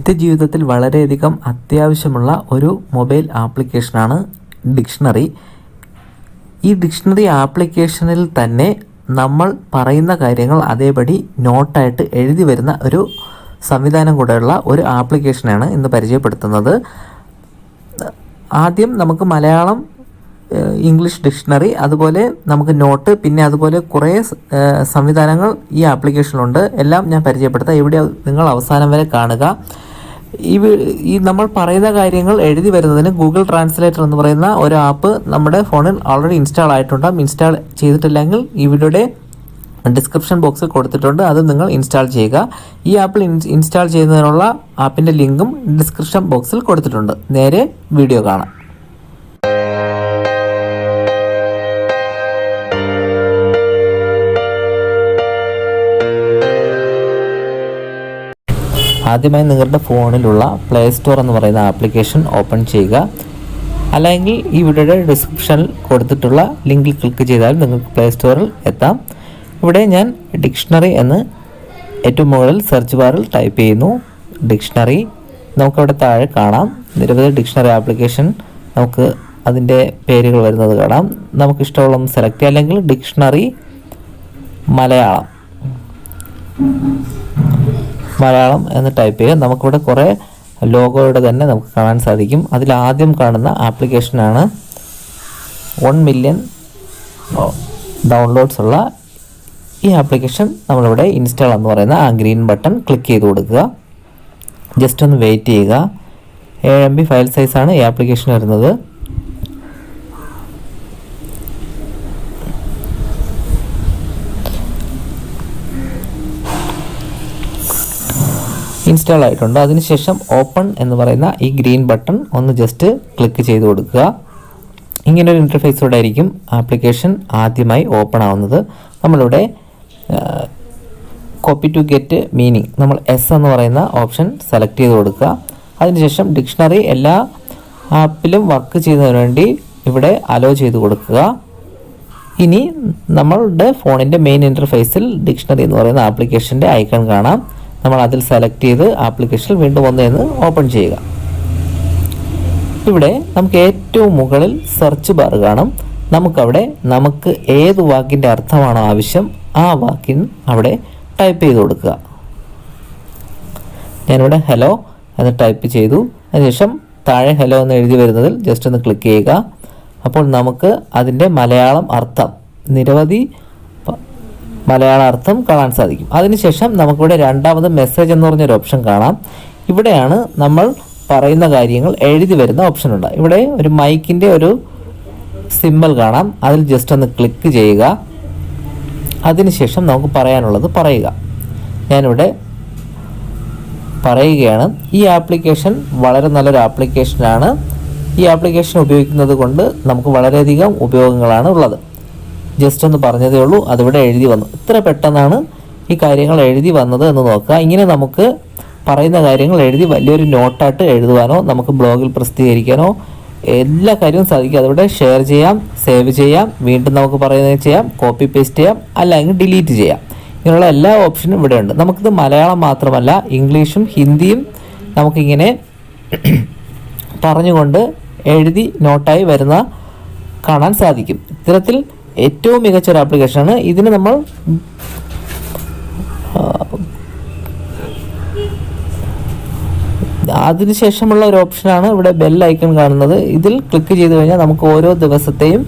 നിത്യജീവിതത്തിൽ വളരെയധികം അത്യാവശ്യമുള്ള ഒരു മൊബൈൽ ആപ്ലിക്കേഷനാണ് ഡിക്ഷണറി. ഈ ഡിക്ഷണറി ആപ്ലിക്കേഷനിൽ തന്നെ നമ്മൾ പറയുന്ന കാര്യങ്ങൾ അതേപടി നോട്ടായിട്ട് എഴുതി വരുന്ന ഒരു സംവിധാനം കൂടെയുള്ള ഒരു ആപ്ലിക്കേഷനാണ് ഇന്ന് പരിചയപ്പെടുത്തുന്നത്. ആദ്യം നമുക്ക് മലയാളം ഇംഗ്ലീഷ് ഡിക്ഷണറി അതുപോലെ നമുക്ക് നോട്ട് പിന്നെ അതുപോലെ കുറേ സംവിധാനങ്ങൾ ഈ ആപ്ലിക്കേഷനിലുണ്ട്. എല്ലാം ഞാൻ പരിചയപ്പെടുത്താം. ഇവിടെ നിങ്ങൾ അവസാനം വരെ കാണുക. ഈ ഈ നമ്മൾ പറയുന്ന കാര്യങ്ങൾ എഴുതി വരുന്നതിന് ഗൂഗിൾ ട്രാൻസ്ലേറ്റർ എന്ന് പറയുന്ന ഒരു ആപ്പ് നമ്മുടെ ഫോണിൽ ഓൾറെഡി ഇൻസ്റ്റാൾ ആയിട്ടുണ്ടാകും ഇൻസ്റ്റാൾ ചെയ്തിട്ടില്ലെങ്കിൽ ഈ വീഡിയോയുടെ ഡിസ്ക്രിപ്ഷൻ ബോക്സിൽ കൊടുത്തിട്ടുണ്ട്. അത് നിങ്ങൾ ഇൻസ്റ്റാൾ ചെയ്യുക. ഈ ആപ്പിൽ ഇൻസ്റ്റാൾ ചെയ്യുന്നതിനുള്ള ആപ്പിന്റെ ലിങ്കും ഡിസ്ക്രിപ്ഷൻ ബോക്സിൽ കൊടുത്തിട്ടുണ്ട്. നേരെ വീഡിയോ കാണാം. ആദ്യമായി നിങ്ങളുടെ ഫോണിലുള്ള പ്ലേ സ്റ്റോർ എന്ന് പറയുന്ന ആപ്ലിക്കേഷൻ ഓപ്പൺ ചെയ്യുക. അല്ലെങ്കിൽ ഈ വീഡിയോയുടെ ഡിസ്ക്രിപ്ഷനിൽ കൊടുത്തിട്ടുള്ള ലിങ്കിൽ ക്ലിക്ക് ചെയ്താൽ നിങ്ങൾക്ക് പ്ലേ സ്റ്റോറിൽ എത്താം. ഇവിടെ ഞാൻ ഡിക്ഷണറി എന്ന് ഏറ്റവും മുകളിൽ സെർച്ച് ബാറിൽ ടൈപ്പ് ചെയ്യുന്നു. ഡിക്ഷണറി നമുക്കവിടെ താഴെ കാണാം. നിരവധി ഡിക്ഷണറി ആപ്ലിക്കേഷൻ നമുക്ക് അതിന്റെ പേരുകൾ വരുന്നത് കാണാം. നമുക്ക് ഇഷ്ടമുള്ള സെലക്ട് ചെയ്യാം. അല്ലെങ്കിൽ ഡിക്ഷണറി മലയാളം. മലയാളം എന്ന് ടൈപ്പ് ചെയ്യുക നമുക്കിവിടെ കുറേ ലോഗോയുടെ തന്നെ നമുക്ക് കാണാൻ സാധിക്കും. അതിൽ ആദ്യം കാണുന്ന ആപ്ലിക്കേഷനാണ് വൺ മില്യൺ ഡൗൺലോഡ്സ് ഉള്ള ഈ ആപ്ലിക്കേഷൻ നമ്മളിവിടെ ഇൻസ്റ്റാൾ എന്ന് പറയുന്ന ആ ഗ്രീൻ ബട്ടൺ ക്ലിക്ക് ചെയ്ത് കൊടുക്കുക. ജസ്റ്റ് ഒന്ന് വെയിറ്റ് ചെയ്യുക. ഏഴ് എം ബി ഫയൽ സൈസാണ് ഈ ആപ്ലിക്കേഷൻ വരുന്നത്. ഇൻസ്റ്റാൾ ആയിട്ടുണ്ട്. അതിനുശേഷം ഓപ്പൺ എന്ന് പറയുന്ന ഈ ഗ്രീൻ ബട്ടൺ ഒന്ന് ജസ്റ്റ് ക്ലിക്ക് ചെയ്ത് കൊടുക്കുക. ഇങ്ങനൊരു ഇന്റർഫേസോടെ ആയിരിക്കും ആപ്ലിക്കേഷൻ ആദ്യമായി ഓപ്പൺ ആവുന്നത്. നമ്മളിവിടെ കോപ്പി ടു ഗെറ്റ് മീനിങ് നമ്മൾ എസ് എന്ന് പറയുന്ന ഓപ്ഷൻ സെലക്ട് ചെയ്ത് കൊടുക്കുക. അതിനുശേഷം ഡിക്ഷണറി എല്ലാ ആപ്പിലും വർക്ക് ചെയ്യുന്നതിന് വേണ്ടി ഇവിടെ അലോ ചെയ്ത് കൊടുക്കുക. ഇനി നമ്മളുടെ ഫോണിന്റെ മെയിൻ ഇന്റർഫേസിൽ ഡിക്ഷണറി എന്ന് പറയുന്ന ആപ്ലിക്കേഷന്റെ ഐക്കൺ കാണാം. നമ്മൾ അതിൽ സെലക്ട് ചെയ്ത് ആപ്ലിക്കേഷൻ വീണ്ടും ഒന്നേന്ന് ഓപ്പൺ ചെയ്യുക. ഇവിടെ നമുക്ക് ഏറ്റവും മുകളിൽ സെർച്ച് ബാർ കാണും. നമുക്കവിടെ നമുക്ക് ഏത് വാക്കിന്റെ അർത്ഥമാണോ ആവശ്യം ആ വാക്കിന് അവിടെ ടൈപ്പ് ചെയ്ത് കൊടുക്കുക. ഞാനിവിടെ ഹലോ എന്ന് ടൈപ്പ് ചെയ്തു. അതിനുശേഷം താഴെ ഹലോ എന്ന് എഴുതി വരുന്നതിൽ ജസ്റ്റ് ഒന്ന് ക്ലിക്ക് ചെയ്യുക. അപ്പോൾ നമുക്ക് അതിന്റെ മലയാളം അർത്ഥം നിരവധി മലയാള അർത്ഥം കാണാൻ സാധിക്കും. അതിനുശേഷം നമുക്കിവിടെ രണ്ടാമത് മെസ്സേജ് എന്ന് പറഞ്ഞൊരു ഓപ്ഷൻ കാണാം. ഇവിടെയാണ് നമ്മൾ പറയുന്ന കാര്യങ്ങൾ എഴുതി വരുന്ന ഓപ്ഷൻ ഉണ്ട്. ഇവിടെ ഒരു മൈക്കിന്റെ ഒരു സിമ്പൽ കാണാം. അതിൽ ജസ്റ്റ് ഒന്ന് ക്ലിക്ക് ചെയ്യുക. അതിനുശേഷം നമുക്ക് പറയാനുള്ളത് പറയുക. ഞാനിവിടെ പറയുകയാണ്. ഈ ആപ്ലിക്കേഷൻ വളരെ നല്ലൊരു ആപ്ലിക്കേഷനാണ് ഈ ആപ്ലിക്കേഷൻ ഉപയോഗിക്കുന്നത് കൊണ്ട് നമുക്ക് വളരെയധികം ഉപയോഗങ്ങളാണ് ഉള്ളത്. ജസ്റ്റ് ഒന്ന് പറഞ്ഞതേ ഉള്ളൂ. അതിവിടെ എഴുതി വന്നു. ഇത്ര പെട്ടെന്നാണ് ഈ കാര്യങ്ങൾ എഴുതി വന്നത് എന്ന് നോക്കുക. ഇങ്ങനെ നമുക്ക് പറയുന്ന കാര്യങ്ങൾ എഴുതി വലിയൊരു നോട്ടായിട്ട് എഴുതുവാനോ നമുക്ക് ബ്ലോഗിൽ പ്രസിദ്ധീകരിക്കാനോ എല്ലാ കാര്യവും സാധിക്കും. അതിവിടെ ഷെയർ ചെയ്യാം സേവ് ചെയ്യാം വീണ്ടും നമുക്ക് പറയുന്നത് ചെയ്യാം കോപ്പി പേസ്റ്റ് ചെയ്യാം അല്ലെങ്കിൽ ഡിലീറ്റ് ചെയ്യാം. ഇങ്ങനെയുള്ള എല്ലാ ഓപ്ഷനും ഇവിടെ ഉണ്ട്. നമുക്കിത് മലയാളം മാത്രമല്ല ഇംഗ്ലീഷും ഹിന്ദിയും നമുക്കിങ്ങനെ പറഞ്ഞുകൊണ്ട് എഴുതി നോട്ടായി വരുന്ന കാണാൻ സാധിക്കും. ഇത്തരത്തിൽ ഏറ്റവും മികച്ച ഒരു ആപ്ലിക്കേഷനാണ് ഇതിന് നമ്മൾ അതിനുശേഷമുള്ള ഒരു ഓപ്ഷനാണ് ഇവിടെ ബെൽ ഐക്കൺ കാണുന്നത്. ഇതിൽ ക്ലിക്ക് ചെയ്ത് കഴിഞ്ഞാൽ നമുക്ക് ഓരോ ദിവസത്തെയും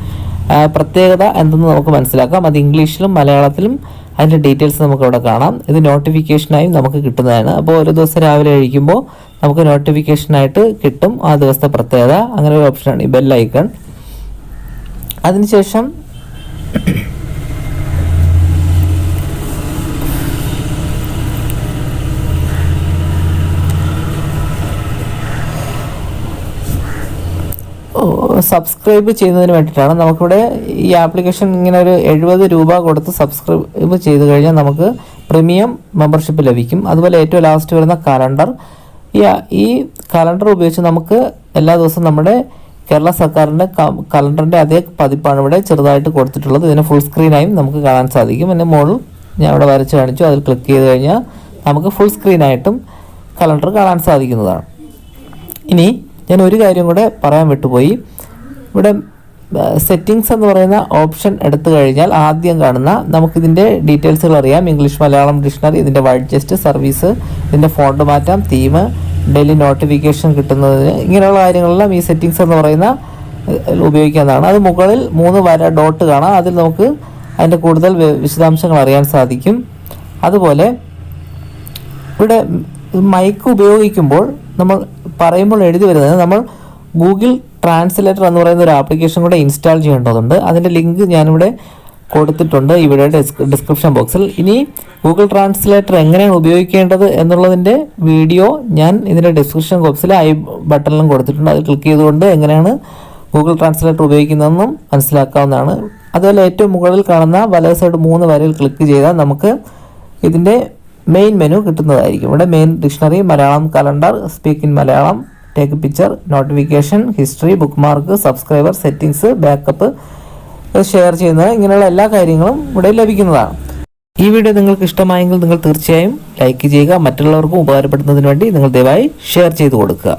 പ്രത്യേകത എന്തെന്ന് നമുക്ക് മനസ്സിലാക്കാം. അത് ഇംഗ്ലീഷിലും മലയാളത്തിലും അതിന്റെ ഡീറ്റെയിൽസ് നമുക്ക് ഇവിടെ കാണാം. ഇത് നോട്ടിഫിക്കേഷനായും നമുക്ക് കിട്ടുന്നതാണ്. അപ്പോൾ ഓരോ ദിവസം രാവിലെ കഴിക്കുമ്പോൾ നമുക്ക് നോട്ടിഫിക്കേഷനായിട്ട് കിട്ടും ആ ദിവസത്തെ പ്രത്യേകത. അങ്ങനെ ഒരു ഓപ്ഷനാണ് ഈ ബെൽ ഐക്കൺ അതിനുശേഷം സബ്സ്ക്രൈബ് ചെയ്യുന്നതിന് വേണ്ടിയിട്ടാണ്. നമുക്കിവിടെ ഈ ആപ്ലിക്കേഷൻ ഇങ്ങനെ ഒരു എഴുപത് രൂപ കൊടുത്ത് സബ്സ്ക്രൈബ് ചെയ്ത് കഴിഞ്ഞാൽ നമുക്ക് പ്രീമിയം മെമ്പർഷിപ്പ് ലഭിക്കും. അതുപോലെ ഏറ്റവും ലാസ്റ്റ് വരുന്ന കലണ്ടർ ഈ ഈ കലണ്ടർ ഉപയോഗിച്ച് നമുക്ക് എല്ലാ ദിവസവും നമ്മുടെ കേരള സർക്കാരിന്റെ കലണ്ടറിന്റെ അതേ പതിപ്പാണ് ഇവിടെ ചെറുതായിട്ട് കൊടുത്തിട്ടുള്ളത്. ഇതിനെ ഫുൾ സ്ക്രീനായും നമുക്ക് കാണാൻ സാധിക്കും. എന്റെ മുകളിൽ ഞാൻ ഇവിടെ വരച്ച് കാണിച്ചു. അതിൽ ക്ലിക്ക് ചെയ്ത് കഴിഞ്ഞാൽ നമുക്ക് ഫുൾ സ്ക്രീനായിട്ടും കലണ്ടർ കാണാൻ സാധിക്കുന്നതാണ്. ഇനി ഞാൻ ഒരു കാര്യം കൂടെ പറയാൻ വിട്ടുപോയി. ഇവിടെ സെറ്റിങ്സ് എന്ന് പറയുന്ന ഓപ്ഷൻ എടുത്തു കഴിഞ്ഞാൽ ആദ്യം കാണുന്ന നമുക്കിതിന്റെ ഡീറ്റെയിൽസുകൾ അറിയാം. ഇംഗ്ലീഷ് മലയാളം ഡിക്ഷണറി ഇതിന്റെ വൈഡ് ജസ്റ്റ് സർവീസ് ഇതിന്റെ ഫോണ്ട് മാറ്റാം തീം ഡെയിലി നോട്ടിഫിക്കേഷൻ കിട്ടുന്നതിന് ഇങ്ങനെയുള്ള കാര്യങ്ങളെല്ലാം ഈ സെറ്റിങ്സ് എന്ന് പറയുന്ന ഉപയോഗിക്കുന്നതാണ് അത് മുകളിൽ മൂന്ന് വര ഡോട്ട് കാണാം. അതിൽ നമുക്ക് അതിന്റെ കൂടുതൽ വിശദാംശങ്ങൾ അറിയാൻ സാധിക്കും. അതുപോലെ ഇവിടെ മൈക്ക് ഉപയോഗിക്കുമ്പോൾ നമ്മൾ പറയുമ്പോൾ എഴുതി വരുന്നത് നമ്മൾ ഗൂഗിൾ ട്രാൻസ്ലേറ്റർ എന്ന് പറയുന്ന ഒരു ആപ്ലിക്കേഷൻ കൂടെ ഇൻസ്റ്റാൾ ചെയ്യേണ്ടതുണ്ട്. അതിന്റെ ലിങ്ക് ഞാനിവിടെ കൊടുത്തിട്ടുണ്ട് ഇവിടെ ഡിസ്ക്രിപ്ഷൻ ബോക്സിൽ. ഇനി ഗൂഗിൾ ട്രാൻസ്ലേറ്റർ എങ്ങനെയാണ് ഉപയോഗിക്കേണ്ടത് എന്നുള്ളതിന്റെ വീഡിയോ ഞാൻ ഇതിന്റെ ഡിസ്ക്രിപ്ഷൻ ബോക്സിൽ ഐ ബട്ടണിലും കൊടുത്തിട്ടുണ്ട്. അത് ക്ലിക്ക് ചെയ്തുകൊണ്ട് എങ്ങനെയാണ് ഗൂഗിൾ ട്രാൻസ്ലേറ്റർ ഉപയോഗിക്കുന്നതെന്നും മനസ്സിലാക്കാവുന്നതാണ്. അതുപോലെ ഏറ്റവും മുകളിൽ കാണുന്ന വലത് സൈഡ് മൂന്ന് വരയിൽ ക്ലിക്ക് ചെയ്താൽ നമുക്ക് ഇതിന്റെ മെയിൻ മെനു കിട്ടുന്നതായിരിക്കും. ഇവിടെ main dictionary Malayalam calendar speak in Malayalam take picture notification history bookmark subscriber settings backup share ചെയ്യുന്നത്. ഇങ്ങനെയുള്ള എല്ലാ കാര്യങ്ങളും ഇവിടെ ലഭിക്കുന്നതാണ്. ഈ വീഡിയോ നിങ്ങൾക്ക് ഇഷ്ടമായെങ്കിൽ നിങ്ങൾ തീർച്ചയായും ലൈക്ക് ചെയ്യുക. മറ്റുള്ളവർക്കും ഉപകാരപ്പെടുന്നതിന് വേണ്ടി നിങ്ങൾ ദയവായി ഷെയർ ചെയ്ത് കൊടുക്കുക.